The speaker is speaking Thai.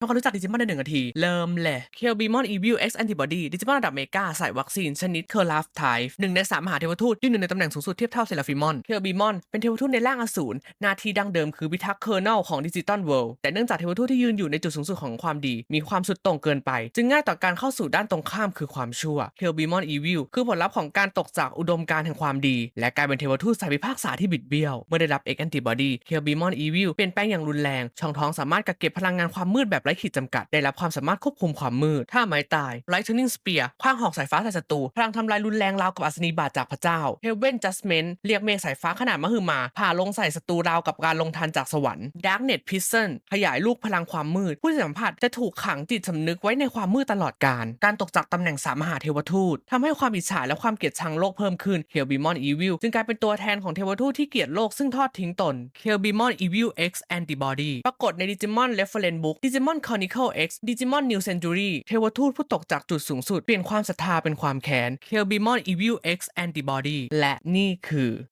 ทำความรู้จักดิจิมอนในหนึ่งนาที เริ่มเลยเคลบีมอนอีวิล X Antibody ดิจิมอนระดับเมกาใส่วัคซีน ชนิดเคอร์ลาฟไทป์หนึ่งในสามมหาเทวทูตยืนหนึ่งในตำแหน่งสูงสุดเทียบเท่าเซราฟิมอนเคลบีมอนเป็นเทวทูตในร่างอสูรหน้าที่ดั้งเดิมคือพิทักษ์เคอร์เนลของดิจิตอลเวิลด์แต่เนื่องจากเทวทูตที่ยืนอยู่ในจุดสูงสุดของความดี มีความสุดต่งเกินไป จึงง่ายต่อการเข้าสู่ด้านตรงข้ามคือความชั่วเคลบีมอนอีวิลคือผลลัพธ์ของการตกจากอุดมการณ์แห่งความดี และกลายเป็นเทวทูตสายพิพากษาที่บิดเบี้ยวเมื่อได้รับ X Antibody เคลบีมอนอีวิลเปลี่ยนแปลงอย่างรุนแรงช่องท้องสามารถกักเก็บพลังงานความมืดแบบไร้ขีดจำกัด ได้รับความสามารถควบคุมความมืดถ้าไม้ตาย Lightning Spear คว้างหอกสายฟ้าใส่ศัตรูพลังทำลายรุนแรงราวกับอัศนีบาตจากพระเจ้า Heaven Judgment เรียกเมฆสายฟ้าขนาดมหึมา ผ่าลงใส่ศัตรูราวกับการลงทันจากสวรรค์ Darknet Prison ขยายลูกพลังความมืด ผู้สัมผัสจะถูกขังจิตสำนึกไว้ในความมืดตลอดกาลการตกจากตำแหน่งสามมหาเทวทูตทำให้ความอิจฉาและความเกลียดชังโลกเพิ่มขึ้น k e l b i m o n Evil จึงกลายเป็นตัวแทนของเทวทูตที่เกลียดโลกซึ่งทอดทิ้งตน k e l b i m o n Evil X Antibody ปรากฏใน Digimon Reference Book Digimon Digimon Chronicle X Digimon New Century เทวทูตผู้ตกจากจุดสูงสุด เปลี่ยนความศรัทธาเป็นความแค้น k e l b i m o n Evil X Antibody และนี่คือ